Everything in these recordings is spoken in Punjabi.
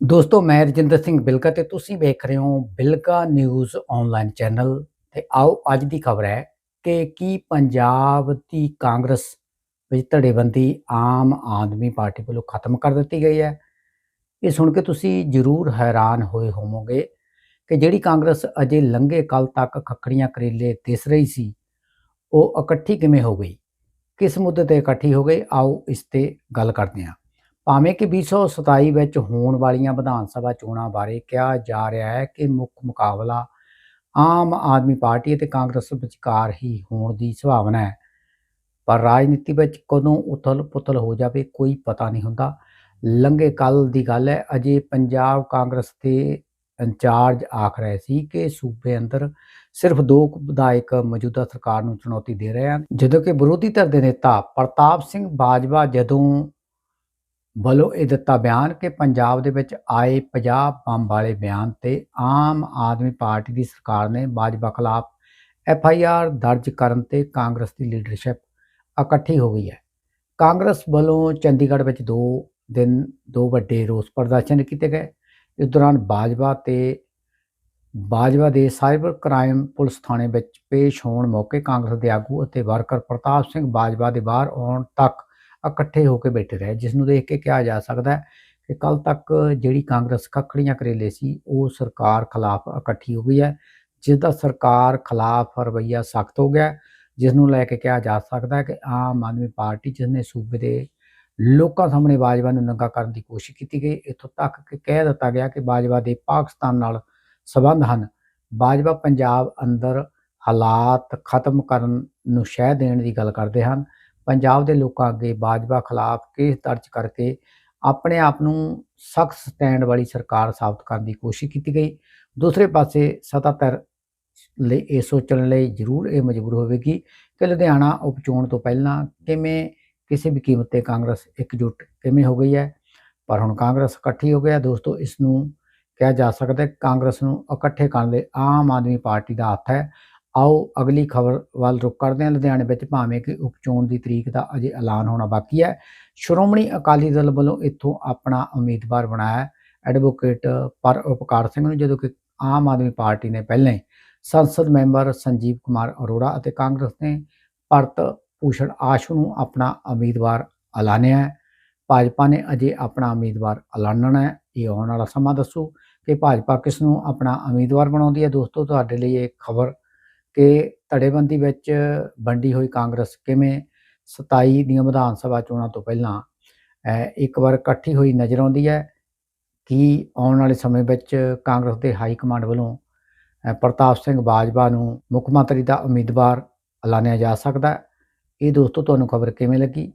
ਦੋਸਤੋ, ਮੈਂ ਰਜਿੰਦਰ ਸਿੰਘ ਬਿਲਕਾ ਤੇ ਤੁਸੀਂ ਵੇਖ ਰਹੇ ਹੋ ਬਿਲਕਾ ਨਿਊਜ਼ ਆਨਲਾਈਨ ਚੈਨਲ। ਤੇ ਆਓ, ਅੱਜ ਦੀ ਖਬਰ ਹੈ ਕਿ ਕੀ ਪੰਜਾਬ ਦੀ ਕਾਂਗਰਸ ਵਿੱਚ ਧੜੇਬੰਦੀ ਆਮ ਆਦਮੀ ਪਾਰਟੀ ਵੱਲੋਂ ਖਤਮ ਕਰ ਦਿੱਤੀ ਗਈ ਹੈ। ਇਹ ਸੁਣ ਕੇ ਤੁਸੀਂ ਜ਼ਰੂਰ ਹੈਰਾਨ ਹੋਏ ਹੋਵੋਗੇ ਕਿ ਜਿਹੜੀ ਕਾਂਗਰਸ ਅਜੇ ਲੰਘੇ ਕੱਲ ਤੱਕ ਖੱਖੜੀਆਂ ਕਰੇਲੇ ਦਿਸ ਰਹੀ ਸੀ, ਉਹ ਇਕੱਠੀ ਕਿਵੇਂ ਹੋ ਗਈ? ਕਿਸ ਮੁੱਦੇ ਤੇ ਇਕੱਠੀ ਹੋ ਗਈ? ਆਓ, ਇਸ ਤੇ ਗੱਲ ਕਰਦੇ ਹਾਂ। ਭਾਵੇਂ ਕਿ 2027 ਵਿੱਚ ਹੋਣ ਵਾਲੀਆਂ ਵਿਧਾਨ ਸਭਾ ਚੋਣਾਂ ਬਾਰੇ ਕਿਹਾ ਜਾ ਰਿਹਾ ਹੈ ਕਿ ਮੁੱਖ ਮੁਕਾਬਲਾ ਆਮ ਆਦਮੀ ਪਾਰਟੀ ਅਤੇ ਕਾਂਗਰਸ ਵਿਚਕਾਰ ਹੀ ਹੋਣ ਦੀ ਸੰਭਾਵਨਾ ਹੈ। ਪਰ ਰਾਜਨੀਤੀ ਵਿੱਚ ਕਦੋਂ ਉਥਲ-ਪੁਥਲ ਹੋ ਜਾਵੇ ਕੋਈ ਪਤਾ ਨਹੀਂ ਹੁੰਦਾ। ਲੰਘੇ ਕੱਲ ਦੀ ਗੱਲ ਹੈ, ਅਜੇ ਪੰਜਾਬ ਕਾਂਗਰਸ ਦੇ ਇੰਚਾਰਜ ਆਖ ਰਹੇ ਸੀ ਕਿ ਸੂਬੇ ਅੰਦਰ ਸਿਰਫ ਦੋ ਵਿਧਾਇਕ ਮੌਜੂਦਾ ਸਰਕਾਰ ਨੂੰ ਚੁਣੌਤੀ ਦੇ ਰਹੇ ਹਨ। ਜਦੋਂ ਕਿ ਵਿਰੋਧੀ ਧਿਰ ਦੇ ਨੇਤਾ ਪ੍ਰਤਾਪ ਸਿੰਘ ਬਾਜਵਾ ਜਦੋਂ ਵੱਲੋਂ ਇਹ ਦਿੱਤਾ ਬਿਆਨ ਕਿ ਪੰਜਾਬ ਦੇ ਵਿੱਚ ਆਏ 50 ਬੰਬ ਵਾਲੇ ਬਿਆਨ ਤੇ ਆਮ ਆਦਮੀ ਪਾਰਟੀ ਦੀ ਸਰਕਾਰ ਨੇ ਬਾਜਵਾ ਖਿਲਾਫ ਐਫ ਆਈ ਆਰ ਦਰਜ ਕਰਨ ਤੇ ਕਾਂਗਰਸ ਦੀ ਲੀਡਰਸ਼ਿਪ ਇਕੱਠੀ ਹੋ ਗਈ ਹੈ। ਕਾਂਗਰਸ ਵੱਲੋਂ ਚੰਡੀਗੜ੍ਹ ਵਿੱਚ ਦੋ ਦਿਨ ਦੋ ਵੱਡੇ ਰੋਸ ਪ੍ਰਦਰਸ਼ਨ ਕੀਤੇ ਗਏ। ਇਸ ਦੌਰਾਨ ਬਾਜਵਾ ਤੇ ਬਾਜਵਾ ਦੇ ਸਾਈਬਰ ਕ੍ਰਾਈਮ ਪੁਲਿਸ ਥਾਣੇ ਵਿੱਚ ਪੇਸ਼ ਹੋਣ ਮੌਕੇ ਕਾਂਗਰਸ ਦੇ ਆਗੂ ਅਤੇ ਵਰਕਰ ਪ੍ਰਤਾਪ ਸਿੰਘ ਬਾਜਵਾ ਦੇ ਬਾਹਰ ਆਉਣ ਤੱਕ ਇਕੱਠੇ ਹੋ ਕੇ ਬੈਠੇ ਰਹੇ। ਜਿਸ ਨੂੰ ਦੇਖ ਕੇ ਕਿਹਾ ਜਾ ਸਕਦਾ ਹੈ ਕਿ ਕੱਲ ਤੱਕ ਜਿਹੜੀ ਕਾਂਗਰਸ ਖੱਖੜੀਆਂ ਕਰੇਲੇ ਸੀ, ਉਹ ਸਰਕਾਰ ਖਿਲਾਫ ਇਕੱਠੀ ਹੋ ਗਈ ਹੈ। ਜਿਸ ਦਾ ਸਰਕਾਰ ਖਿਲਾਫ ਰਵੱਈਆ ਸਖਤ ਹੋ ਗਿਆ ਜਿਸ ਨੂੰ ਲੈ ਕੇ ਕਿਹਾ ਜਾ ਸਕਦਾ ਹੈ ਕਿ ਆਮ ਆਦਮੀ ਪਾਰਟੀ ਜਿਸ ਨੇ ਸੂਬੇ ਦੇ ਲੋਕਾਂ ਸਾਹਮਣੇ ਬਾਜਵਾ ਨੂੰ ਨੰਗਾ ਕਰਨ ਦੀ ਕੋਸ਼ਿਸ਼ ਕੀਤੀ ਗਈ, ਇੱਥੋਂ ਤੱਕ ਕਿ ਕਹਿ ਦਿੱਤਾ ਗਿਆ ਕਿ ਬਾਜਵਾ ਦੇ ਪਾਕਿਸਤਾਨ ਨਾਲ ਸਬੰਧ ਹਨ। ਬਾਜਵਾ ਪੰਜਾਬ ਅੰਦਰ ਹਾਲਾਤ ਖਤਮ ਕਰਨ ਨੂੰ ਸ਼ਹਿ ਦੇਣ ਦੀ ਗੱਲ ਕਰਦੇ ਹਨ। ਪੰਜਾਬ ਦੇ ਲੋਕਾਂ ਅੱਗੇ ਬਾਜਵਾ ਖਿਲਾਫ ਕੇਸ ਦਰਜ ਕਰਕੇ ਆਪਣੇ ਆਪ ਨੂੰ ਸਖਤ ਸਟੈਂਡ ਵਾਲੀ ਸਰਕਾਰ ਸਾਬਤ ਕਰਨ ਦੀ ਕੋਸ਼ਿਸ਼ ਕੀਤੀ ਗਈ। ਦੂਸਰੇ ਪਾਸੇ ਸੱਤਾਧਰ ਲਈ ਇਹ ਸੋਚਣ ਲਈ ਜ਼ਰੂਰ ਇਹ ਮਜਬੂਰ ਹੋਵੇਗੀ ਕਿ ਲੁਧਿਆਣਾ ਉਪਚੋਣ ਤੋਂ ਪਹਿਲਾਂ ਕਿਵੇਂ ਕਿਸੇ ਵੀ ਕੀਮਤ ਤੇ ਕਾਂਗਰਸ ਇਕਜੁੱਟ ਕਿਵੇਂ ਹੋ ਗਈ ਹੈ। ਪਰ ਹੁਣ ਕਾਂਗਰਸ ਇਕੱਠੀ ਹੋ ਗਿਆ। ਦੋਸਤੋ, ਇਸ ਨੂੰ ਕਿਹਾ ਜਾ ਸਕਦਾ ਹੈ ਕਾਂਗਰਸ ਨੂੰ ਇਕੱਠੇ ਕਰਨ ਲਈ ਆਮ ਆਦਮੀ ਪਾਰਟੀ ਦਾ ਹੱਥ ਹੈ। ਆਓ ਅਗਲੀ ਖਬਰ ਵੱਲ ਰੁਕ ਕਰਦੇ ਹਾਂ। ਲੁਧਿਆਣੇ ਵਿੱਚ ਭਾਵੇਂ ਕਿ ਉਪਚੋਣ ਦੀ ਤਰੀਕ ਦਾ ਅਜੇ ਐਲਾਨ ਹੋਣਾ ਬਾਕੀ ਹੈ। ਸ਼੍ਰੋਮਣੀ ਅਕਾਲੀ ਦਲ ਵੱਲੋਂ ਇੱਥੋਂ ਆਪਣਾ ਉਮੀਦਵਾਰ ਬਣਾਇਆ ਐਡਵੋਕੇਟ ਪਰ ਉਪਕਾਰ ਸਿੰਘ ਨੂੰ, ਜਦੋਂ ਕਿ ਆਮ ਆਦਮੀ ਪਾਰਟੀ ਨੇ ਪਹਿਲਾਂ ਹੀ ਸੰਸਦ ਮੈਂਬਰ ਸੰਜੀਵ ਕੁਮਾਰ ਅਰੋੜਾ ਅਤੇ ਕਾਂਗਰਸ ਨੇ ਭਰਤ ਭੂਸ਼ਣ ਆਸ਼ੂ ਨੂੰ ਆਪਣਾ ਉਮੀਦਵਾਰ ਐਲਾਨਿਆ ਹੈ। ਭਾਜਪਾ ਨੇ ਅਜੇ ਆਪਣਾ ਉਮੀਦਵਾਰ ਐਲਾਨਣਾ ਹੈ। ਇਹ ਆਉਣ ਵਾਲਾ ਸਮਾਂ ਦੱਸੋ ਕਿ ਭਾਜਪਾ ਕਿਸ ਨੂੰ ਆਪਣਾ ਉਮੀਦਵਾਰ ਬਣਾਉਂਦੀ ਹੈ। ਦੋਸਤੋ, ਤੁਹਾਡੇ ਲਈ ਇਹ ਖਬਰ ਕਿ ਧੜੇਬੰਦੀ ਵਿੱਚ ਵੰਡੀ ਹੋਈ ਕਾਂਗਰਸ ਕਿਵੇਂ 27 ਦੀਆਂ ਵਿਧਾਨ ਸਭਾ ਚੋਣਾਂ ਤੋਂ ਪਹਿਲਾਂ ਇੱਕ ਵਾਰ ਇਕੱਠੀ ਹੋਈ ਨਜ਼ਰ ਆਉਂਦੀ ਹੈ, ਕਿ ਆਉਣ ਵਾਲੇ ਸਮੇਂ ਵਿੱਚ ਕਾਂਗਰਸ ਦੇ ਹਾਈ ਕਮਾਂਡ ਵੱਲੋਂ ਪ੍ਰਤਾਪ ਸਿੰਘ ਬਾਜਵਾ ਨੂੰ ਮੁੱਖ ਮੰਤਰੀ ਦਾ ਉਮੀਦਵਾਰ ਐਲਾਨਿਆ ਜਾ ਸਕਦਾ ਇਹ ਦੋਸਤੋ, ਤੁਹਾਨੂੰ ਖਬਰ ਕਿਵੇਂ ਲੱਗੀ?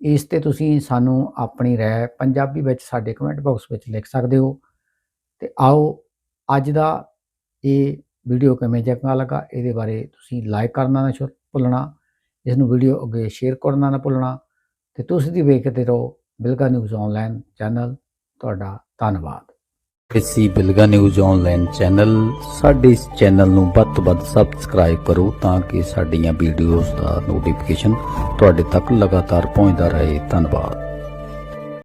ਇਸ ਤੇ ਤੁਸੀਂ ਸਾਨੂੰ ਆਪਣੀ ਰਾਏ ਪੰਜਾਬੀ ਵਿੱਚ ਸਾਡੇ ਕਮੈਂਟ ਬਾਕਸ ਵਿੱਚ ਲਿਖ ਸਕਦੇ ਹੋ। ਤੇ ਆਓ, ਅੱਜ ਦਾ ਇਹ ਵੀਡੀਓ ਕਿਵੇਂ ਚੰਗਾ ਲੱਗਾ, ਇਹਦੇ ਬਾਰੇ ਤੁਸੀਂ ਲਾਈਕ ਕਰਨਾ ਨਾ ਛੋ- ਭੁੱਲਣਾ ਇਸ ਨੂੰ ਵੀਡੀਓ ਅੱਗੇ ਸ਼ੇਅਰ ਕਰਨਾ ਨਾ ਭੁੱਲਣਾ ਤੇ ਤੁਸੀਂ ਵੀ ਵੇਖਦੇ ਰਹੋ ਬਿਲਗਾ ਨਿਊਜ਼ ਆਨਲਾਈਨ ਚੈਨਲ ਤੁਹਾਡਾ ਧੰਨਵਾਦ। ਇਸੀ ਬਿਲਗਾ ਨਿਊਜ਼ ਆਨਲਾਈਨ ਚੈਨਲ ਸਾਡੇ ਇਸ ਚੈਨਲ ਨੂੰ ਵੱਧ ਤੋਂ ਵੱਧ ਸਬਸਕ੍ਰਾਈਬ ਕਰੋ ਤਾਂ ਕਿ ਸਾਡੀਆਂ ਵੀਡੀਓਜ਼ ਦਾ ਨੋਟੀਫਿਕੇਸ਼ਨ ਤੁਹਾਡੇ ਤੱਕ ਲਗਾਤਾਰ ਪਹੁੰਚਦਾ ਰਹੇ। ਧੰਨਵਾਦ।